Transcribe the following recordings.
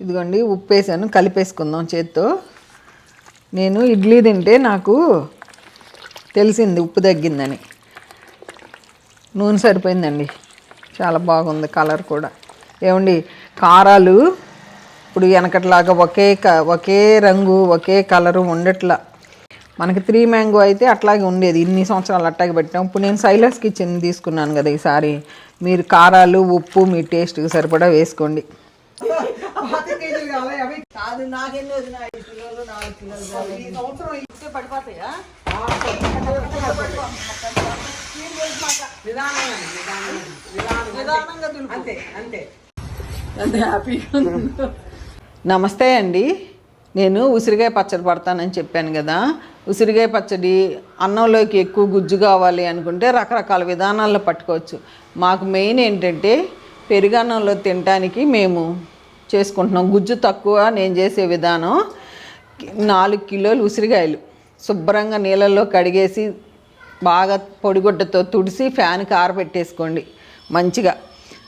ఇదిగోండి ఉప్పు వేసాను కలిపేసుకుందాం చేత్తో. నేను ఇడ్లీ తింటే నాకు తెలిసింది ఉప్పు తగ్గిందని. నూనె సరిపోయిందండి. చాలా బాగుంది కలర్ కూడా. ఏమండి కారాలు ఇప్పుడు వెనకట్లాగా ఒకే క ఒకే రంగు ఒకే కలరు ఉండట్లా. మనకి త్రీ మ్యాంగో అయితే అట్లాగే ఉండేది. ఇన్ని సంవత్సరాలు అట్టాగే పెట్టాం ఇప్పుడు నేను సైలస్ కిచెన్ తీసుకున్నాను కదా ఈసారి. మీరు కారాలు ఉప్పు మీ టేస్ట్కి సరిపడా వేసుకోండి. పాతిక కేజీలు కావాలి అవి. కాదు నాకెన్ని వదిన ఐదు కిలోలు నాలుగు కిలోలు ఈ సంవత్సరం ఇస్తే పడిపోతాయా? నిదానంగా నిదానంగా నిదానంగా దులుపు. అంతే అంతే. అంత హ్యాపీగా నమస్తే అండి. నేను ఉసిరికాయ పచ్చడి పడతానని చెప్పాను కదా. ఉసిరికాయ పచ్చడి అన్నంలోకి ఎక్కువ గుజ్జు కావాలి అనుకుంటే రకరకాల విధానాల్లో పట్టుకోవచ్చు. మాకు మెయిన్ ఏంటంటే పెరుగన్నంలో తినడానికి మేము చేసుకుంటున్నాం. గుజ్జు తక్కువ నేను చేసే విధానం నాలుగు కిలోలు ఉసిరికాయలు శుభ్రంగా నీళ్ళల్లో కడిగేసి బాగా పొడిగుడ్డతో తుడిసి ఫ్యాన్కి ఆరబెట్టేసుకోండి మంచిగా.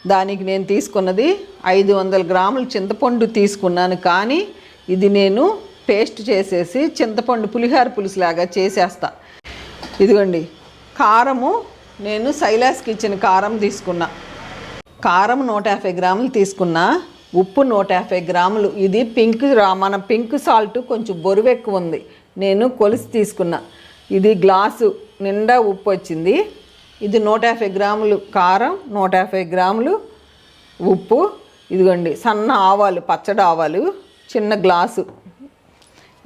దానికి నేను తీసుకున్నది ఐదు వందల గ్రాములు చింతపండు తీసుకున్నాను. కానీ ఇది నేను పేస్ట్ చేసేసి చింతపండు పులిహార పులుసులాగా చేసేస్తా. ఇదిగోండి. కారము నేను సైలాస్కి ఇచ్చిన కారం తీసుకున్నా. కారం నూట యాభై గ్రాములు తీసుకున్నా. ఉప్పు నూట యాభై గ్రాములు. ఇది పింక్ రా మన పింక్ సాల్ట్ కొంచెం బరువు ఎక్కువ ఉంది. నేను కొలిసి తీసుకున్నా. ఇది గ్లాసు నిండా ఉప్పు వచ్చింది. ఇది నూట యాభై గ్రాములు కారం నూట యాభై గ్రాములు ఉప్పు. ఇదిగోండి సన్న ఆవాలు పచ్చడి ఆవాలు చిన్న గ్లాసు.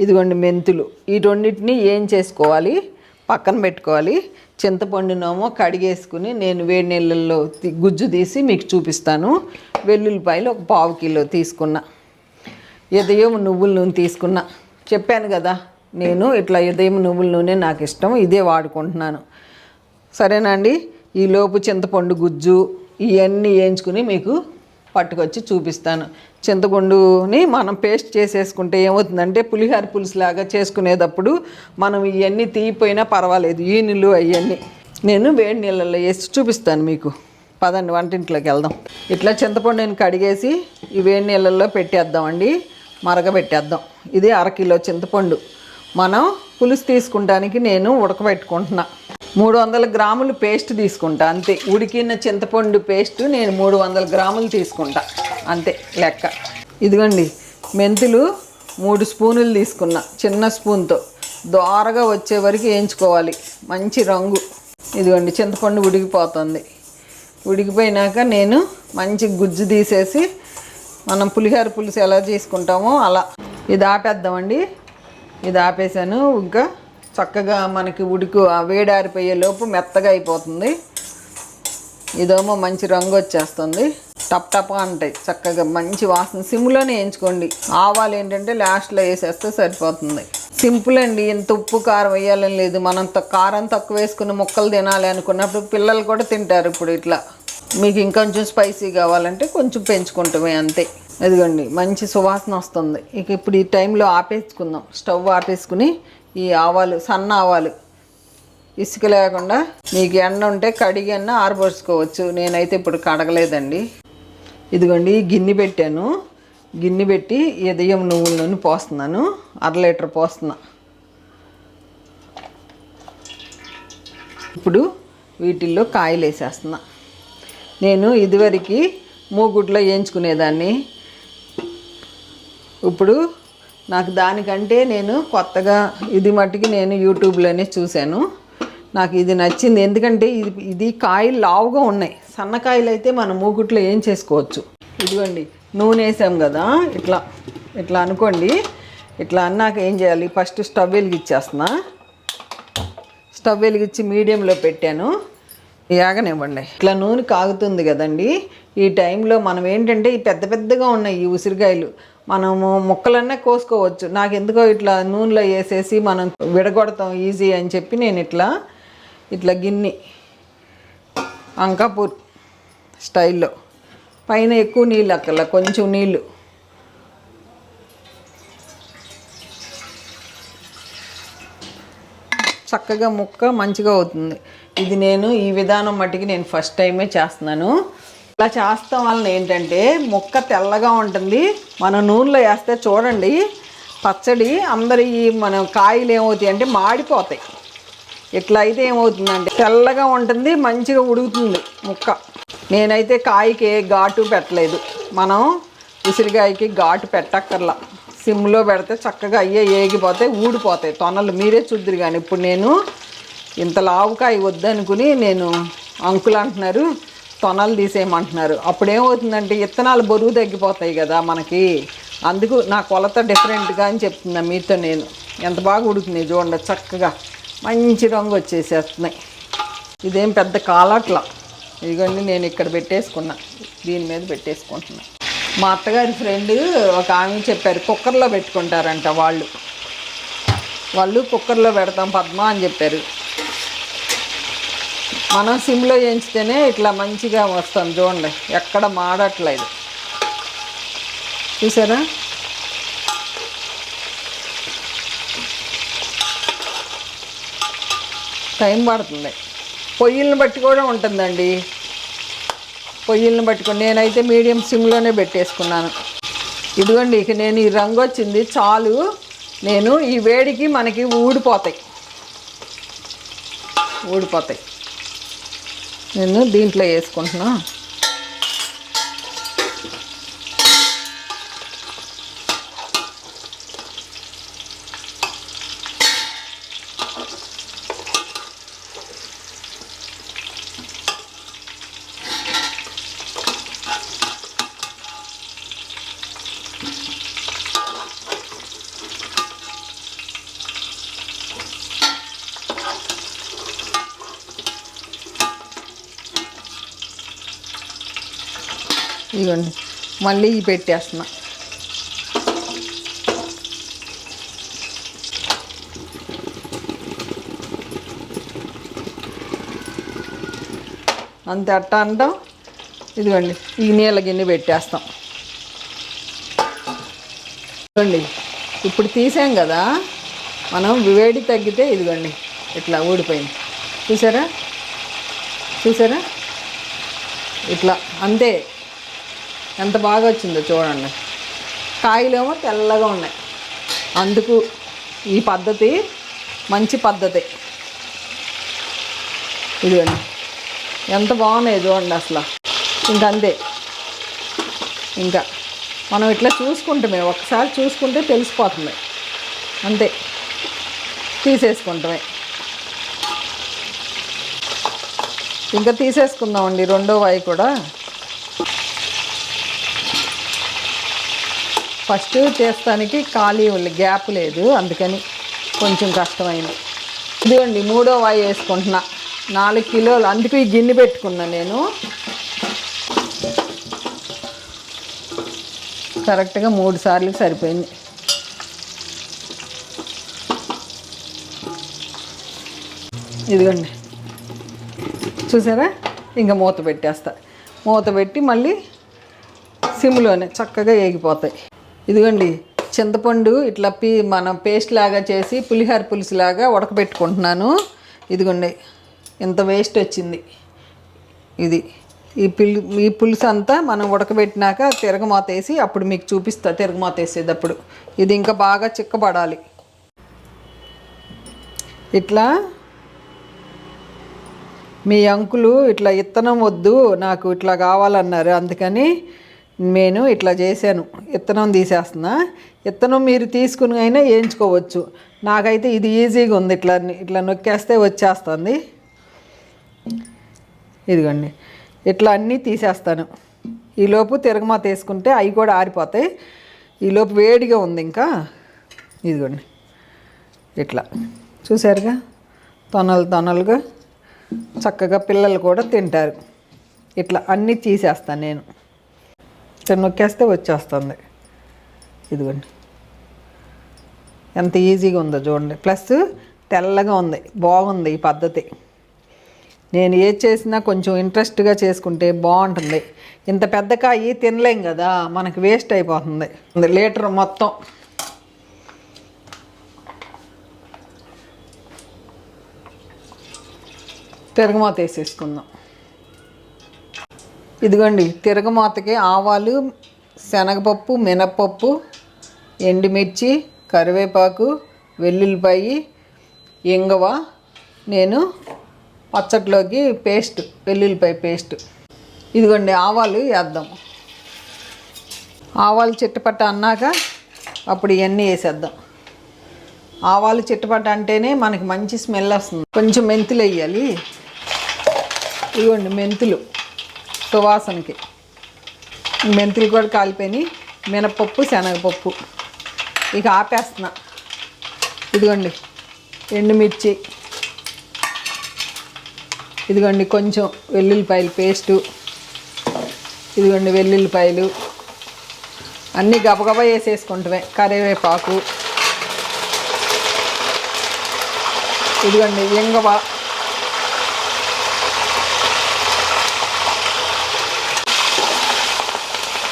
ఇదిగోండి మెంతులు. ఈ రెండింటిని ఏం చేసుకోవాలి? పక్కన పెట్టుకోవాలి. చింతపండునేమో కడిగేసుకుని నేను వేడి నీళ్ళల్లో గుజ్జు తీసి మీకు చూపిస్తాను. వెల్లుల్లిపాయలు ఒక పావు కిలో తీసుకున్నా. ఉదయం నువ్వుల నూనె తీసుకున్నా. చెప్పాను కదా నేను ఇట్లా ఉదయం నువ్వుల నూనె నాకు ఇష్టం ఇదే వాడుకుంటున్నాను. సరేనండి ఈ లోపు చింతపండు గుజ్జు ఇవన్నీ వేయించుకుని మీకు పట్టుకొచ్చి చూపిస్తాను. చింతపండుని మనం పేస్ట్ చేసేసుకుంటే ఏమవుతుందంటే పులిహార పులుసులాగా చేసుకునేటప్పుడు మనం ఇవన్నీ తీయిపోయినా పర్వాలేదు. ఈనులు అవన్నీ నేను వేడి నీళ్ళల్లో వేసి చూపిస్తాను మీకు. పదండి వంటింట్లోకి వెళ్దాం. ఇట్లా చింతపండు నేను కడిగేసి ఈ వేడి నీళ్ళల్లో పెట్టేద్దామండి. మరగబెట్టేద్దాం. ఇది అరకిలో చింతపండు. మనం పులుసు తీసుకుంటానికి నేను ఉడకబెట్టుకుంటున్నాను మూడు వందల గ్రాములు పేస్ట్ తీసుకుంటా అంతే. ఉడికిన చింతపండు పేస్ట్ నేను మూడు వందల గ్రాములు తీసుకుంటా అంతే లెక్క. ఇదిగోండి మెంతులు మూడు స్పూనులు తీసుకున్నా చిన్న స్పూన్తో. దోరగా వచ్చే వరకు వేయించుకోవాలి మంచి రంగు. ఇదిగోండి చింతపండు ఉడికిపోతుంది. ఉడికిపోయినాక నేను మంచి గుజ్జు తీసేసి మనం పులిహోర పులుసు ఎలా చేసుకుంటామో అలా. ఇది ఆపేద్దామండి. ఇది ఆపేసాను ఇంకా చక్కగా మనకి ఉడుకు ఆ వేడారిపోయే లోపు మెత్తగా అయిపోతుంది. ఇదేమో మంచి రంగు వచ్చేస్తుంది. టప్ టప్ అంటాయి. చక్కగా మంచి వాసన. సిమ్లోనే వేయించుకోండి. ఆవాలు ఏంటంటే లాస్ట్లో వేసేస్తే సరిపోతుంది. సింపుల్ అండి. ఇంత ఉప్పు కారం వేయాలని లేదు. మనం కారం తక్కువ వేసుకుని ముక్కలు తినాలి అనుకున్నప్పుడు పిల్లలు కూడా తింటారు ఇప్పుడు ఇట్లా. మీకు ఇంకొంచెం స్పైసీ కావాలంటే కొంచెం పెంచుకుంటామే అంతే. ఇదిగోండి. మంచి సువాసన వస్తుంది. ఇక ఇప్పుడు ఈ టైంలో ఆపేసుకుందాం. స్టవ్ ఆపేసుకుని ఈ ఆవాలు సన్న ఆవాలు. ఇసుక లేకుండా మీకు ఎండ ఉంటే కడిగి అన్న ఆరబోసుకోవచ్చు. నేనైతే ఇప్పుడు కడగలేదండి. ఇదిగోండి గిన్నె పెట్టాను. గిన్నె పెట్టి ఉదయం నువ్వుల నూనె పోస్తున్నాను. అర లీటర్ పోస్తున్నా. ఇప్పుడు వీటిల్లో కాయలు వేసేస్తున్నా. నేను ఇదివరకు మూగుడ్లో వేయించుకునేదాన్ని. ఇప్పుడు నాకు దానికంటే నేను కొత్తగా ఇది మట్టుకి నేను యూట్యూబ్లోనే చూశాను. నాకు ఇది నచ్చింది. ఎందుకంటే ఇది ఇది కాయలు లావుగా ఉన్నాయి. సన్నకాయలు అయితే మనం మూకుట్లో ఏం చేసుకోవచ్చు? ఇదిగోండి నూనె వేసాం కదా ఇట్లా ఇట్లా అనుకోండి. ఇట్లా అన్నాక ఏం చేయాలి? ఫస్ట్ స్టవ్ వెలిగిచ్చేస్తున్నా. స్టవ్ వెలిగించి మీడియంలో పెట్టాను. యాగనివ్వండి ఇట్లా నూనె కాగుతుంది కదండి. ఈ టైంలో మనం ఏంటంటే ఈ పెద్ద పెద్దగా ఉన్నాయి ఈ ఉసిరికాయలు. మనము ముక్కలన్నీ కోసుకోవచ్చు. నాకు ఎందుకో ఇట్లా నూనెలో వేసేసి మనం విడగొడతాం ఈజీ అని చెప్పి నేను ఇట్లా ఇట్లా గిన్నె అంకాపూర్ స్టైల్లో. పైన ఎక్కువ నీళ్ళు అక్కర్లా కొంచెం నీళ్ళు. చక్కగా ముక్క మంచిగా అవుతుంది. ఇది నేను ఈ విధానం మట్టికి నేను ఫస్ట్ టైమే చేస్తున్నాను. ఇలా చేస్తాం వలన ఏంటంటే ముక్క తెల్లగా ఉంటుంది. మనం నూనెలో వేస్తే చూడండి పచ్చడి అందరి మనం మన కాయలు ఏమవుతాయి అంటే మాడిపోతాయి. ఇట్లా అయితే ఏమవుతుందంటే తెల్లగా ఉంటుంది మంచిగా ఉడుకుతుంది ముక్క. నేనైతే కాయకి ఏ ఘాటు పెట్టలేదు. మనం ఉసిరికాయకి ఘాటు పెట్టక్కర్లా. సిమ్లో పెడితే చక్కగా అయ్యే ఏగిపోతాయి ఊడిపోతాయి. తొనలు మీరే చూద్దరు కానీ ఇప్పుడు నేను ఇంత లావుకాయ వద్దనుకుని నేను అంకులు అంటున్నారు తొనలు తీసేయమంటున్నారు. అప్పుడు ఏమవుతుందంటే ఇత్తనాలు బరువు తగ్గిపోతాయి కదా మనకి. అందుకు నా కొలత డిఫరెంట్గా అని చెప్తున్నా మీతో నేను. ఎంత బాగా ఉడుకున్నాయి చూడండి చక్కగా. మంచి రంగు వచ్చేసేస్తున్నాయి. ఇదేం పెద్ద కాలట్ల. ఇదిగోండి నేను ఇక్కడ పెట్టేసుకున్నా. దీని మీద పెట్టేసుకుంటున్నా. మా అత్తగారి ఫ్రెండ్ ఒక ఆమె చెప్పారు కుక్కర్లో పెట్టుకుంటారంట వాళ్ళు. వాళ్ళు కుక్కర్లో పెడతాం పద్మ అని చెప్పారు. మనం సిమ్లో వేయించితేనే ఇట్లా మంచిగా వస్తాం చూడండి. ఎక్కడ మాడట్లేదు. చూసారా? టైం పడుతుంది. పొయ్యిలను బట్టి కూడా ఉంటుందండి. పొయ్యిలను పట్టుకొని నేనైతే మీడియం సిమ్లోనే పెట్టేసుకున్నాను. ఇదిగోండి ఇక నేను ఈ రంగు వచ్చింది చాలు. నేను ఈ వేడికి మనకి ఊడిపోతాయి. ఊడిపోతాయి. నేను దీంట్లో వేసుకుంటున్నా. ఇదిగోండి. మళ్ళీ ఇవి పెట్టేస్తున్నా. అంతే అట్ట అంటాం. ఇదిగోండి ఈ నీళ్ళ గిన్నె పెట్టేస్తాం. ఇదిగోండి ఇప్పుడు తీసాం కదా మనం వేడి తగ్గితే ఇదిగోండి ఇట్లా ఊడిపోయింది. చూసారా? చూసారా? ఇట్లా అంతే. ఎంత బాగా వచ్చిందో చూడండి. కాయలేమో తెల్లగా ఉన్నాయి. అందుకు ఈ పద్ధతి మంచి పద్ధతి. ఇదిగోండి. ఎంత బాగున్నాయి చూడండి అసలు. ఇంకా అంతే ఇంకా మనం ఇట్లా చూసుకుంటామే. ఒకసారి చూసుకుంటే తెలిసిపోతుంది. అంతే. తీసేసుకుంటామే. ఇంకా తీసేసుకుందామండి. రెండో వాయి కూడా. ఫస్ట్ చేస్తానికి ఖాళీ ఉంది గ్యాప్ లేదు అందుకని కొంచెం కష్టమైంది. ఇదిగోండి మూడో వాయి వేసుకుంటున్నా. నాలుగు కిలోలు అందుకు ఈ గిన్నె పెట్టుకున్నా నేను. కరెక్ట్గా మూడు సార్లు సరిపోయింది. ఇదిగోండి. చూసారా? ఇంకా మూత పెట్టేస్తా. మూత పెట్టి మళ్ళీ సిమ్లోనే చక్కగా ఏగిపోతాయి. ఇదిగోండి చింతపండు ఇట్లా పీ మనం పేస్ట్ లాగా చేసి పులిహోర పులుసు లాగా ఉడకబెట్టుకుంటున్నాను. ఇదిగోండి ఇంత వేస్ట్ వచ్చింది. ఇది ఈ పిల్ ఈ పులుసు అంతా మనం ఉడకబెట్టినాక తిరగమాత వేసి అప్పుడు మీకు చూపిస్తా తిరగమాత వేసేటప్పుడు. ఇది ఇంకా బాగా చిక్కబడాలి. ఇట్లా మీ అంకులు ఇట్లా ఇత్తనం వద్దు నాకు ఇట్లా కావాలన్నారు అందుకని నేను ఇట్లా చేశాను. ఇత్తనం తీసేస్తున్నా. ఇత్తనం మీరు తీసుకుని అయినా వేయించుకోవచ్చు. నాకైతే ఇది ఈజీగా ఉంది. ఇట్లా ఇట్లా నొక్కేస్తే వచ్చేస్తుంది. ఇదిగోండి. ఇట్లా అన్నీ తీసేస్తాను. ఈలోపు తిరగమా తీసుకుంటే అవి కూడా ఆరిపోతాయి. ఈలోపు వేడిగా ఉంది ఇంకా. ఇదిగోండి. ఇట్లా. చూసారుగా తొనలు తొనలుగా చక్కగా పిల్లలు కూడా తింటారు. ఇట్లా అన్నీ తీసేస్తాను నేను. ఇట్లా నొక్కేస్తే వచ్చేస్తుంది. ఇదిగోండి. ఎంత ఈజీగా ఉందో చూడండి. ప్లస్ తెల్లగా ఉంది. బాగుంది ఈ పద్ధతి. నేను ఏది చేసినా కొంచెం ఇంట్రెస్ట్గా చేసుకుంటే బాగుంటుంది. ఇంత పెద్ద కాయి తినలేం కదా మనకి వేస్ట్ అయిపోతుంది. లీటర్ మొత్తం. తిరగమాత వేసేసుకుందాం. ఇదిగోండి తిరగమాతకి ఆవాలు శనగపప్పు మినప్పప్పు ఎండుమిర్చి కరివేపాకు వెల్లుల్లిపాయి ఇంగవ నేను పచ్చట్లోకి పేస్ట్ వెల్లుల్లిపాయ పేస్ట్. ఇదిగోండి ఆవాలు వేద్దాం. ఆవాలు చిట్టపట్ట అన్నాక అప్పుడు ఇవన్నీ వేసేద్దాం. ఆవాలు చిట్టపట్ట అంటేనే మనకి మంచి స్మెల్ వస్తుంది. కొంచెం మెంతులు వేయాలి. ఇదిగోండి మెంతులు. సువాసనకి. మెంతులు కూడా కాలిపోయి మినపప్పు శనగపప్పు. ఇక ఆపేస్తున్నా. ఇదిగోండి. ఎండుమిర్చి. ఇదిగోండి కొంచెం వెల్లుల్లిపాయలు పేస్టు. ఇదిగోండి వెల్లుల్లిపాయలు. అన్నీ గబగబా వేసేసుకుంటామే. కరివేపాకు. ఇదిగోండి ఇంగవ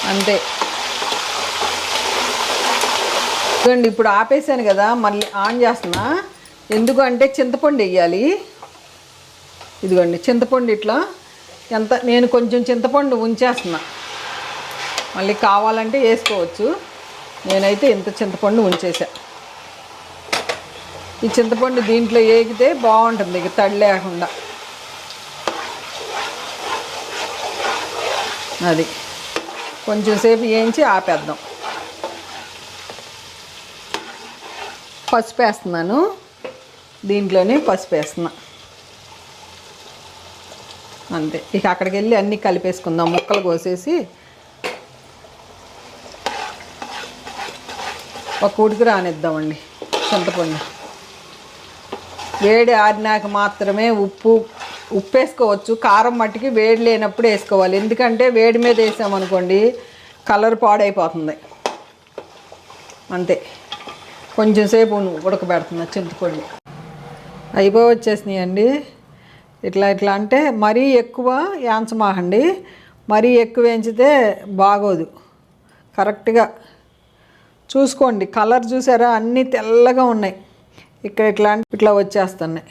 అంతే. చూడండి ఇప్పుడు ఆపేసాను కదా మళ్ళీ ఆన్ చేస్తున్నా. ఎందుకు అంటే చింతపండు వేయాలి. ఇదిగోండి చింతపండు ఇట్లా. ఎంత నేను కొంచెం చింతపండు ఉంచేస్తున్నా. మళ్ళీ కావాలంటే వేసుకోవచ్చు. నేనైతే ఇంత చింతపండు ఉంచేసా. ఈ చింతపండు దీంట్లో ఏగితే బాగుంటుంది ఇక తడి లేకుండా. అది. కొంచెం సేపు వేయించి ఆపేద్దాం. పసుపు వేస్తున్నాను దీంట్లోనే పసుపు వేస్తున్నా అంతే. ఇక అక్కడికి వెళ్ళి అన్నీ కలిపేసుకుందాం. ముక్కలు కోసేసి ఒక ఉడికి రానిద్దామండి. చింతపండు. వేడి ఆరినాక మాత్రమే ఉప్పు ఉప్పు వేసుకోవచ్చు కారం మట్టికి వేడి లేనప్పుడు వేసుకోవాలి. ఎందుకంటే వేడి మీద వేసామనుకోండి కలర్ పాడైపోతుంది. అంతే. కొంచెం సేపు ఉడకబెడుతున్నా చింతపండు. అయిపోయి వచ్చేసినాయి అండి. ఇట్లా ఇట్లా అంటే మరీ ఎక్కువ యాంచమాకండి. మరీ ఎక్కువ వేయించితే బాగోదు. కరెక్ట్గా చూసుకోండి. కలర్ చూసారా? అన్నీ తెల్లగా ఉన్నాయి. ఇక్కడ ఇట్లా ఇట్లా వచ్చేస్తున్నాయి.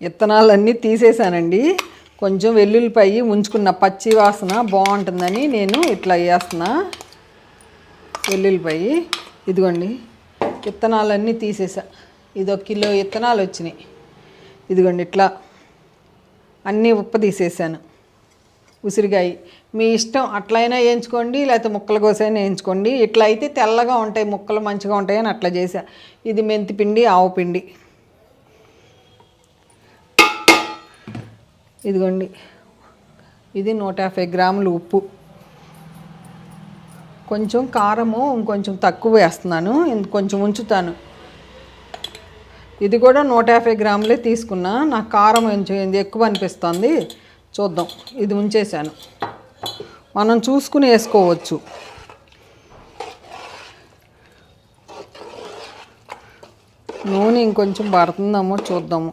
విత్తనాలన్నీ తీసేసానండి. కొంచెం వెల్లుల్లిపాయి ఉంచుకున్న పచ్చి వాసన బాగుంటుందని నేను ఇట్లా వేస్తున్నా. వెల్లుల్లిపాయి. ఇదిగోండి. విత్తనాలన్నీ తీసేసా. ఇది ఒక కిలో విత్తనాలు వచ్చినాయి. ఇదిగోండి ఇట్లా అన్నీ ఉప్ప తీసేసాను. ఉసిరికాయ మీ ఇష్టం అట్లయినా వేయించుకోండి లేకపోతే ముక్కలు కోసైనా వేయించుకోండి. ఇట్లా అయితే తెల్లగా ఉంటాయి ముక్కలు మంచిగా ఉంటాయని అట్లా చేసా. ఇది మెంతి పిండి ఆవు పిండి. ఇదిగోండి. ఇది నూట యాభై గ్రాములు ఉప్పు. కొంచెం కారము ఇంకొంచెం తక్కువ వేస్తున్నాను. కొంచెం ఉంచుతాను. ఇది కూడా నూట యాభై గ్రాములే తీసుకున్నా. నాకు కారం కొంచెం ఎక్కువ అనిపిస్తుంది. చూద్దాం. ఇది ఉంచేసాను మనం చూసుకుని వేసుకోవచ్చు. నూనె ఇంకొంచెం పడుతుందేమో చూద్దాము.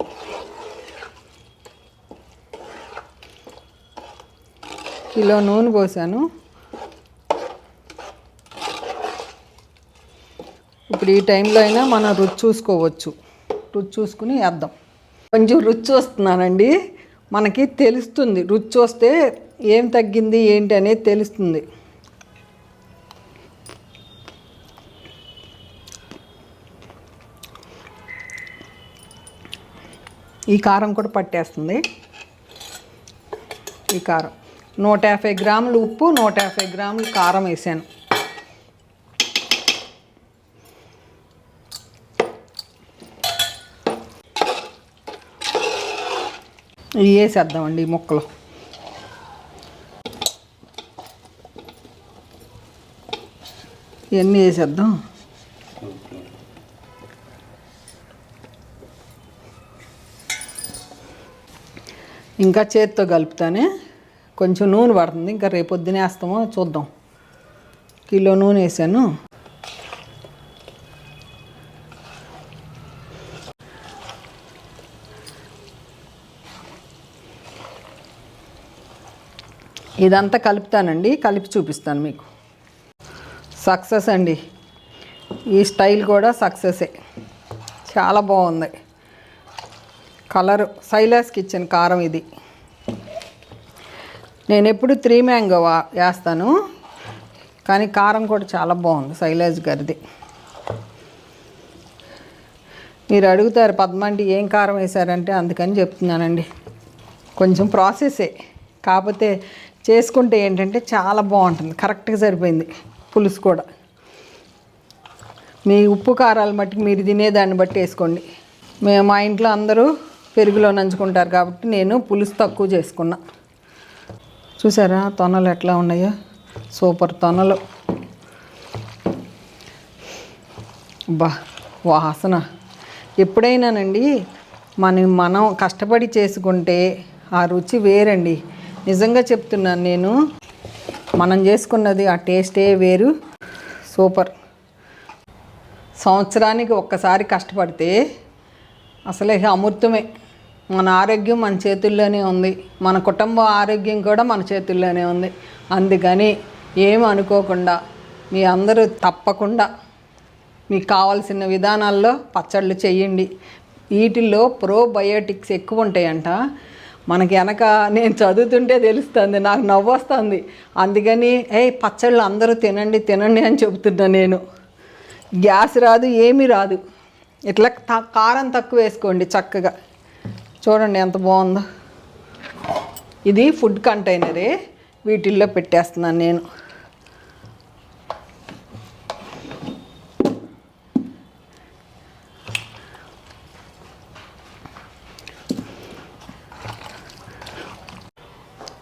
కిలో నూనె పోసాను. ఇప్పుడు ఈ టైంలో అయినా మనం రుచి చూసుకోవచ్చు. రుచి చూసుకుని వేద్దాం. కొంచెం రుచి చూస్తున్నానండి మనకి తెలుస్తుంది. రుచి చూస్తే ఏం తగ్గింది ఏంటి అనేది తెలుస్తుంది. ఈ కారం కూడా పట్టేస్తుంది. ఈ కారం. నూట యాభై గ్రాములు ఉప్పు నూట యాభై గ్రాములు కారం వేసాను. ఇవి వేసేద్దామండి ఈ ముక్కలు. ఇవన్నీ వేసేద్దాం. ఇంకా చేత్తో కలుపుతానే కొంచెం నూనె పడుతుంది. ఇంకా రేపు వేస్తామో చూద్దాం. కిలో నూనె వేసాను. ఇదంతా కలుపుతానండి. కలిపి చూపిస్తాను మీకు. సక్సెస్ అండి. ఈ స్టైల్ కూడా సక్సెసే. చాలా బాగుంది. కలర్ సైలాస్కి ఇచ్చిన కారం ఇది. నేను ఎప్పుడు త్రీ మ్యాంగో వా- వేస్తాను. కానీ కారం కూడా చాలా బాగుంది శైలాజ్ గారిది. మీరు అడుగుతారు పద్మండి ఏం కారం వేశారంటే అందుకని చెప్తున్నానండి. కొంచెం ప్రాసెసే. కాకపోతే చేసుకుంటే ఏంటంటే చాలా బాగుంటుంది కరెక్ట్గా సరిపోయింది పులుసు కూడా. మీ ఉప్పు కారాలు మట్టుకు మీరు తినేదాన్ని బట్టి వేసుకోండి. మేము మా ఇంట్లో అందరూ పెరుగులో నంచుకుంటారు కాబట్టి నేను పులుసు తక్కువ చేసుకున్నా. చూసారా? తొనలు ఎట్లా ఉన్నాయో? సూపర్ తొనలు. బా వాసన. ఎప్పుడైనానండి మనం మనం కష్టపడి చేసుకుంటే ఆ రుచి వేరండి. నిజంగా చెప్తున్నాను నేను మనం చేసుకున్నది ఆ టేస్టే వేరు. సూపర్. సంవత్సరానికి ఒక్కసారి కష్టపడితే అసలే అమృతమే. మన ఆరోగ్యం మన చేతుల్లోనే ఉంది. మన కుటుంబ ఆరోగ్యం కూడా మన చేతుల్లోనే ఉంది. అందుకని ఏం అనుకోకుండా మీ అందరూ తప్పకుండా మీకు కావాల్సిన విధానాల్లో పచ్చళ్ళు చేయండి వీటిల్లో ప్రోబయోటిక్స్ ఎక్కువ ఉంటాయంట. మనకి వెనక నేను చదువుతుంటే తెలుస్తుంది నాకు నవ్వు వస్తుంది. అందుకని ఏ పచ్చళ్ళు అందరూ తినండి తినండి అని చెబుతున్నా నేను. గ్యాస్ రాదు ఏమీ రాదు. ఇట్లా త- కారం తక్కువ వేసుకోండి చక్కగా. చూడండి ఎంత బాగుందో. ఇది ఫుడ్ కంటైనరే. వీటిల్లో పెట్టేస్తున్నాను నేను.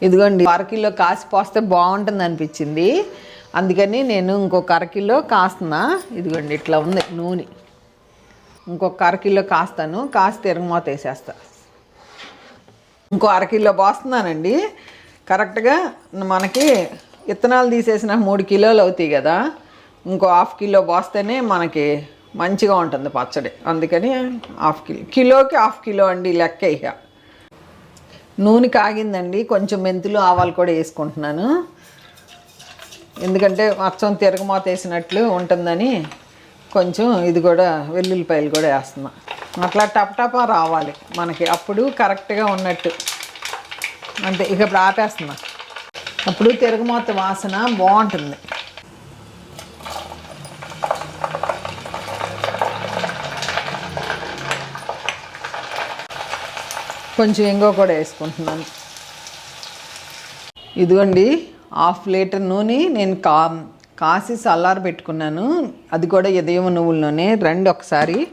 ఇదిగోండి అరకిలో కాసి పోస్తే బాగుంటుంది అనిపించింది. అందుకని నేను ఇంకొక అరకిలో కాస్తున్నా. ఇదిగోండి ఇట్లా ఉంది నూనె. ఇంకొక అరకిలో కాస్తాను. కాసి తిరగమూత వేసేస్తాను ఇంకో అరకిలో పోస్తున్నానండి. కరెక్ట్గా మనకి విత్తనాలు తీసేసిన మూడు కిలోలు అవుతాయి కదా. ఇంకో హాఫ్ కిలో పోస్తేనే మనకి మంచిగా ఉంటుంది పచ్చడి. అందుకని హాఫ్ కిలో కిలోకి హాఫ్ కిలో అండి లెక్క ఇక. నూనె కాగిందండి కొంచెం మెంతులు ఆవాలు కూడా వేసుకుంటున్నాను. ఎందుకంటే అచ్చం తిరగమాత వేసినట్లు ఉంటుందని కొంచెం ఇది కూడా వెల్లుల్లిపాయలు కూడా వేస్తున్నా. అట్లా టపటపా రావాలి మనకి. అప్పుడు కరెక్ట్గా ఉన్నట్టు. అంతే ఇక ఇప్పుడు ఆపేస్తున్నా. అప్పుడు తిరగమాత వాసన బాగుంటుంది. కొంచెం ఇంగో కూడా వేసుకుంటున్నాను. ఇదిగోండి హాఫ్ లీటర్ నూనె నేను కా కాసి సల్లార పెట్టుకున్నాను. అది కూడా ఇదయం నువ్వుల్లోనే. రండి ఒకసారి.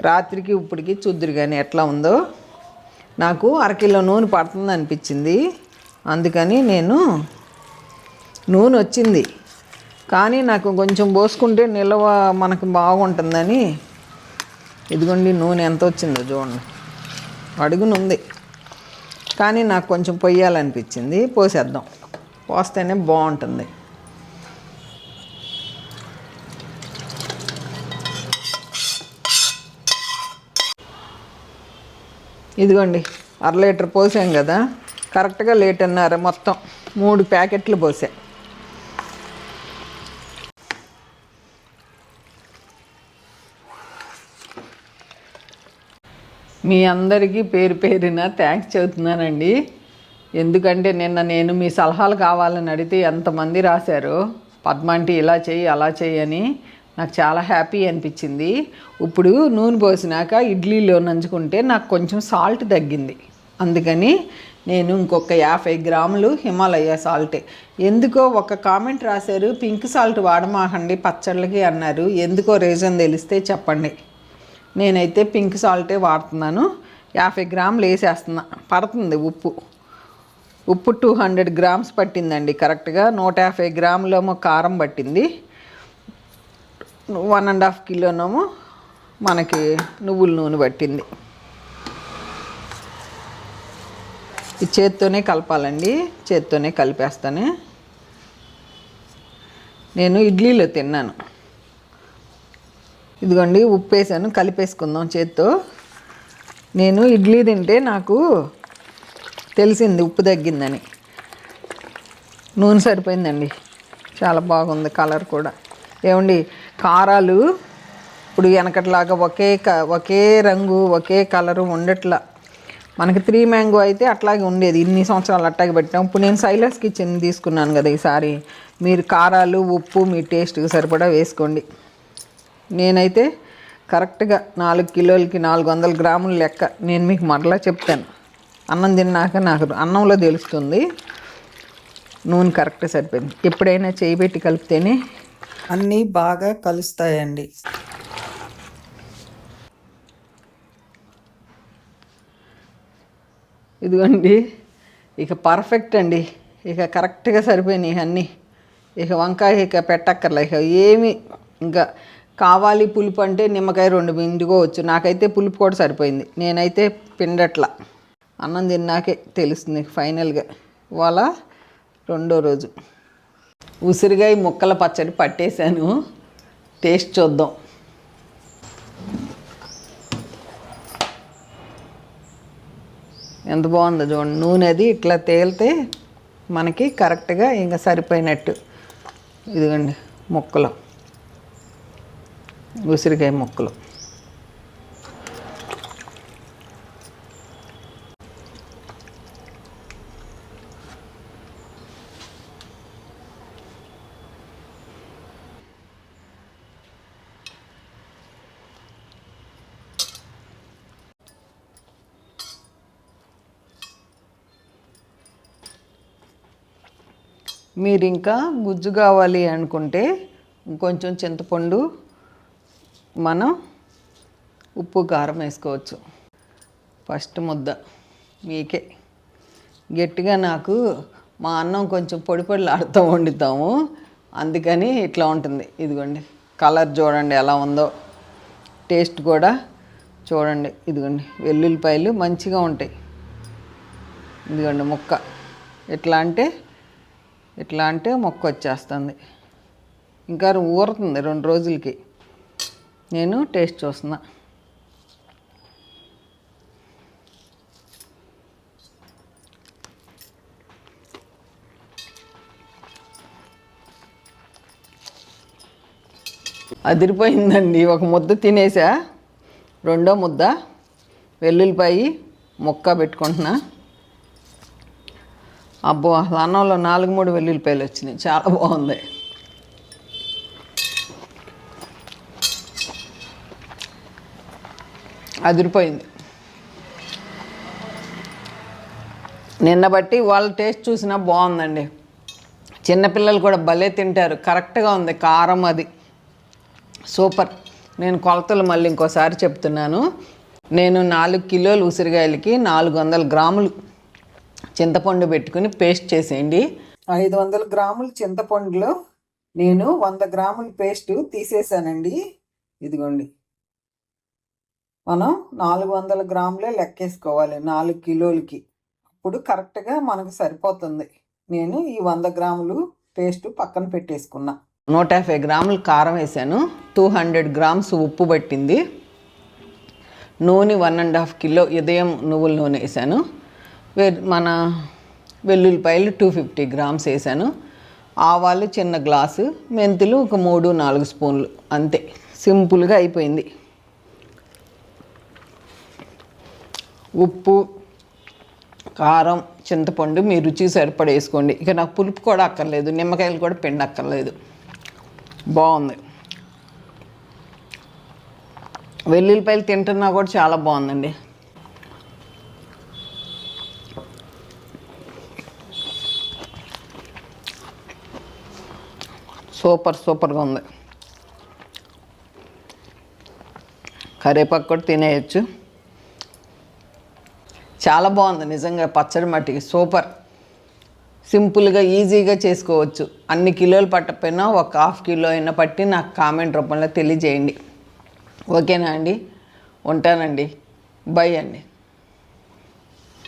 రాత్రికి ఇప్పటికి చూద్దురు కానీ ఎట్లా ఉందో. నాకు అరకిలో నూనె పడుతుంది అనిపించింది. అందుకని నేను నూనె వచ్చింది. కానీ నాకు కొంచెం పోసుకుంటే నిల్వ మనకు బాగుంటుందని. ఇదిగోండి నూనె ఎంత వచ్చిందో చూడండి. అడుగునుంది. కానీ నాకు కొంచెం పొయ్యాలనిపించింది. పోసేద్దాం. పోస్తేనే బాగుంటుంది. ఇదిగోండి అర లీటర్ పోసాం కదా. కరెక్ట్గా లీటర్న్నర మొత్తం. మూడు ప్యాకెట్లు పోసా. మీ అందరికీ పేరు పేరున థ్యాంక్స్ చెబుతున్నానండి. ఎందుకంటే నిన్న నేను మీ సలహాలు కావాలని అడిగితే ఎంతమంది రాశారు? పద్మాంటి ఇలా చెయ్యి అలా చెయ్యి అని. నాకు చాలా హ్యాపీ అనిపించింది. ఇప్పుడు నూనె పోసినాక ఇడ్లీలో నంచుకుంటే నాకు కొంచెం సాల్ట్ తగ్గింది. అందుకని నేను ఇంకొక యాభై గ్రాములు హిమాలయ సాల్టే. ఎందుకో ఒక కామెంట్ రాశారు పింక్ సాల్ట్ వాడమాకండి పచ్చళ్ళకి అన్నారు. ఎందుకో రీజన్ తెలిస్తే చెప్పండి. నేనైతే పింక్ సాల్టే వాడుతున్నాను. యాభై గ్రాములు వేసేస్తున్నా. పడుతుంది ఉప్పు. ఉప్పు టూ హండ్రెడ్ గ్రామ్స్ పట్టిందండి. కరెక్ట్గా నూట యాభై గ్రాములేమో కారం పట్టింది. వన్ అండ్ హాఫ్ కిలోనేమో మనకి నువ్వుల నూనె పట్టింది. ఈ చేత్తోనే కలపాలండి చేత్తోనే కలిపేస్తాను. నేను ఇడ్లీలో తిన్నాను. ఇదిగోండి ఉప్పు వేసాను కలిపేసుకుందాం చేత్తో. నేను ఇడ్లీ తింటే నాకు తెలిసింది ఉప్పు తగ్గిందని. నూనె సరిపోయిందండి. చాలా బాగుంది కలర్ కూడా. ఏమండి కారాలు ఇప్పుడు వెనకట్లాగా ఒకే క ఒకే రంగు ఒకే కలరు ఉండట్లా. మనకి త్రీ మ్యాంగో అయితే అట్లాగే ఉండేది. ఇన్ని సంవత్సరాలు అట్లాగే పెట్టాం ఇప్పుడు నేను సైలస్ కిచెన్ తీసుకున్నాను కదా ఈసారి. మీరు కారాలు ఉప్పు మీ టేస్ట్కి సరిపడా వేసుకోండి. నేనైతే కరెక్ట్గా నాలుగు కిలోలకి నాలుగు వందల గ్రాముల లెక్క నేను మీకు మరలా చెప్తాను. అన్నం తిన్నాక నాకు అన్నంలో తెలుస్తుంది. నూనె కరెక్ట్ సరిపోయింది. ఎప్పుడైనా చేయి పెట్టి కలిపితేనే అన్నీ బాగా కలుస్తాయండి. ఇదిగోండి. ఇక పర్ఫెక్ట్ అండి. ఇక కరెక్ట్గా సరిపోయినాయి అన్నీ. ఇక వంకాయ ఇక పెట్టక్కర్లే. ఇక ఏమి ఇంకా కావాలి పులుపు అంటే నిమ్మకాయ రెండు వచ్చు. నాకైతే పులుపు కూడా సరిపోయింది. నేనైతే పిండట్లా. అన్నం తిన్నాకే తెలుస్తుంది ఫైనల్గా. ఇవాళ రెండో రోజు. ఉసిరిగాయ ముక్కల పచ్చడి పట్టేశాను. టేస్ట్ చూద్దాం. ఎంత బాగుందో చూడండి. నూనె అది ఇట్లా తేలితే మనకి కరెక్ట్గా ఇంకా సరిపోయినట్టు. ఇదిగోండి ముక్కలు. ఉసిరికాయ ముక్కలు. మీరు ఇంకా గుజ్జు కావాలి అనుకుంటే కొంచెం చింతపండు మనం ఉప్పు కారం వేసుకోవచ్చు. ఫస్ట్ ముద్ద మీకే. గట్టిగా నాకు మా అన్నం కొంచెం పొడి పొడిలాడుతూ వండుతాము. అందుకని ఇట్లా ఉంటుంది. ఇదిగోండి కలర్ చూడండి ఎలా ఉందో. టేస్ట్ కూడా చూడండి. ఇదిగోండి వెల్లుల్లిపాయలు మంచిగా ఉంటాయి. ఇదిగోండి ముక్క. ఎట్లా అంటే ఇట్లా అంటే మొక్క వచ్చేస్తుంది. ఇంకా ఊరుతుంది రెండు రోజులకి. నేను టేస్ట్ చూస్తున్నా. అదిరిపోయిందండి. ఒక ముద్ద తినేసా. రెండో ముద్ద. వెల్లుల్లిపాయి ముక్క పెట్టుకుంటున్నా. అబ్బో అసలు అన్నంలో నాలుగు మూడు వెల్లుల్లిపాయలు వచ్చినాయి. చాలా బాగుంది. అదిరిపోయింది. నిన్న బట్టి వాళ్ళ టేస్ట్ చూసినా బాగుందండి. చిన్నపిల్లలు కూడా భలే తింటారు. కరెక్ట్గా ఉంది. కారం అది. సూపర్. నేను కొలతలు మళ్ళీ ఇంకోసారి చెప్తున్నాను. నేను నాలుగు కిలోలు ఉసిరికాయలకి నాలుగు వందల గ్రాములు చింతపండు పెట్టుకుని పేస్ట్ చేసేయండి. ఐదు వందల గ్రాముల చింతపండులో నేను వంద గ్రాముల పేస్ట్ తీసేసానండి. ఇదిగోండి. మనం నాలుగు వందల గ్రాములే లెక్కేసుకోవాలి నాలుగు కిలోలకి. అప్పుడు కరెక్ట్గా మనకు సరిపోతుంది. నేను ఈ వంద గ్రాములు పేస్ట్ పక్కన పెట్టేసుకున్నా. నూట యాభై గ్రాములు కారం వేసాను. టూ హండ్రెడ్ గ్రామ్స్ ఉప్పు పట్టింది. నూనె వన్ అండ్ హాఫ్ కిలో ఉదయం నువ్వుల నూనె వేసాను. మన వెల్లుల్లిపాయలు టూ ఫిఫ్టీ గ్రామ్స్ వేసాను. ఆవాలు చిన్న గ్లాసు మెంతులు ఒక మూడు నాలుగు స్పూన్లు అంతే. సింపుల్గా అయిపోయింది. ఉప్పు కారం చింతపండు మీ రుచి సరిపడ వేసుకోండి. ఇక నాకు పులుపు కూడా అక్కర్లేదు నిమ్మకాయలు కూడా పిండి అక్కర్లేదు. బాగుంది. వెల్లుల్లిపాయలు తింటున్నా కూడా చాలా బాగుందండి. సూపర్ సూపర్గా ఉంది. కరేపాకు కూడా తినేయచ్చు. చాలా బాగుంది నిజంగా పచ్చడి మట్టికి సూపర్. సింపుల్గా ఈజీగా చేసుకోవచ్చు. అన్ని కిలోలు పట్టకపోయినా ఒక హాఫ్ కిలో అయినా పట్టి నాకు కామెంట్ రూపంలో తెలియజేయండి. ఓకేనా అండి? ఉంటానండి. బై అండి.